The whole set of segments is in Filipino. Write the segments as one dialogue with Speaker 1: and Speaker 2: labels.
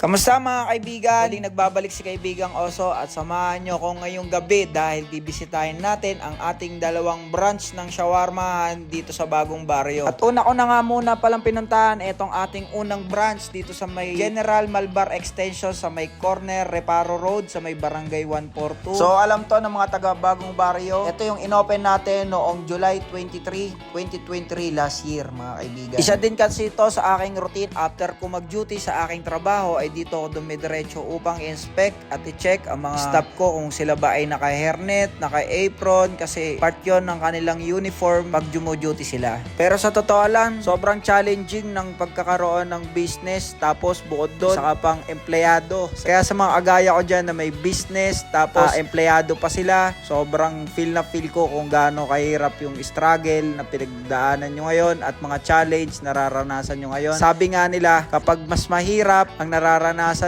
Speaker 1: Kamusta mga kaibigan? Muling nagbabalik si kaibigang Oso at samahan nyo ko ngayong gabi dahil bibisitahin natin ang ating dalawang branch ng shawarmahan dito sa bagong baryo. At una ko na nga muna palang pinuntahan itong ating unang branch dito sa may General Malbar Extension sa may corner Reparo Road sa may Barangay 142. So alam to ng mga taga bagong baryo. Ito yung inopen natin noong July 23, 2023 last year mga kaibigan. Isa din kasi ito sa aking routine after ko mag-duty sa aking trabaho ay dito ako dumidiretso upang i-inspect at i-check ang mga staff ko kung sila ba ay naka-hairnet, naka-apron kasi part yon ng kanilang uniform pag duty sila. Pero sa totoo lang, sobrang challenging ng pagkakaroon ng business tapos bukod doon saka pang empleyado. Kaya sa mga agaya ko dyan na may business tapos empleyado pa sila, sobrang feel na feel ko kung gaano kahirap yung struggle na pinagdaanan nyo ngayon at mga challenge nararanasan nyo ngayon. Sabi nga nila, kapag mas mahirap ang nararanasan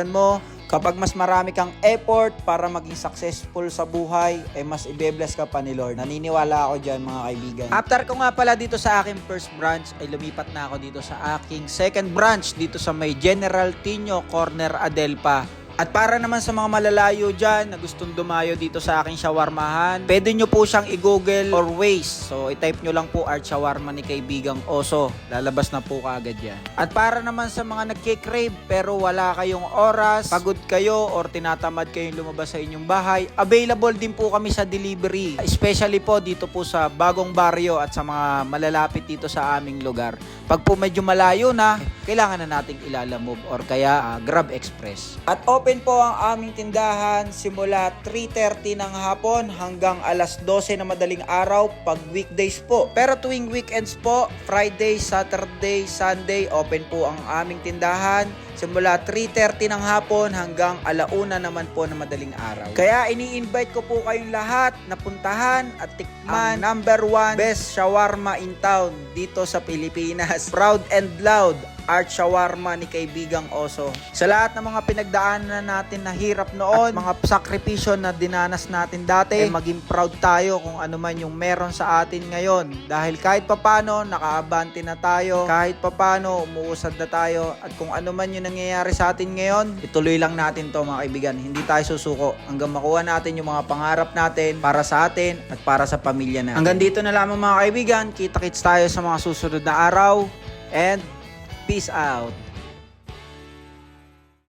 Speaker 1: mo, kapag mas marami kang effort para maging successful sa buhay, ay mas ibe-bless ka pa ni Lord. Naniniwala ako dyan mga kaibigan. After ko nga pala dito sa aking first branch, ay lumipat na ako dito sa aking second branch dito sa may General Tino Corner Adelpa. At para naman sa mga malalayo dyan na gustong dumayo dito sa aking shawarmahan, pwede nyo po siyang i-google or Waze. So, i-type nyo lang po Art Shawarma ni Kaibigang Oso. Lalabas na po kaagad yan. At para naman sa mga nagkikrave pero wala kayong oras, pagod kayo or tinatamad kayong lumabas sa inyong bahay, available din po kami sa delivery. Especially po dito po sa bagong baryo at sa mga malalapit dito sa aming lugar. Pag po medyo malayo na, kailangan na nating ilalamove or kaya ah, Grab Express. At open po ang aming tindahan simula 3.30 ng hapon hanggang alas 12 na madaling araw pag weekdays po. Pero tuwing weekends po, Friday, Saturday, Sunday, open po ang aming tindahan simula 3.30 ng hapon hanggang alauna naman po na madaling araw. Kaya ini-invite ko po kayong lahat na puntahan at tikman ang number one best shawarma in town dito sa Pilipinas. Proud and loud Art Shawarma ni Kaibigang Oso. Sa lahat ng mga pinagdaanan natin na hirap noon, at mga sakripisyo na dinanas natin dati, eh, maging proud tayo kung ano man yung meron sa atin ngayon. Dahil kahit papano, nakaabante na tayo, kahit papano, umuusad na tayo, at kung ano man yung nangyayari sa atin ngayon, ituloy lang natin to mga kaibigan. Hindi tayo susuko hanggang makuha natin yung mga pangarap natin para sa atin at para sa pamilya natin. Hanggang dito na lamang mga kaibigan. Kita-kits tayo sa mga susunod na araw. And peace out.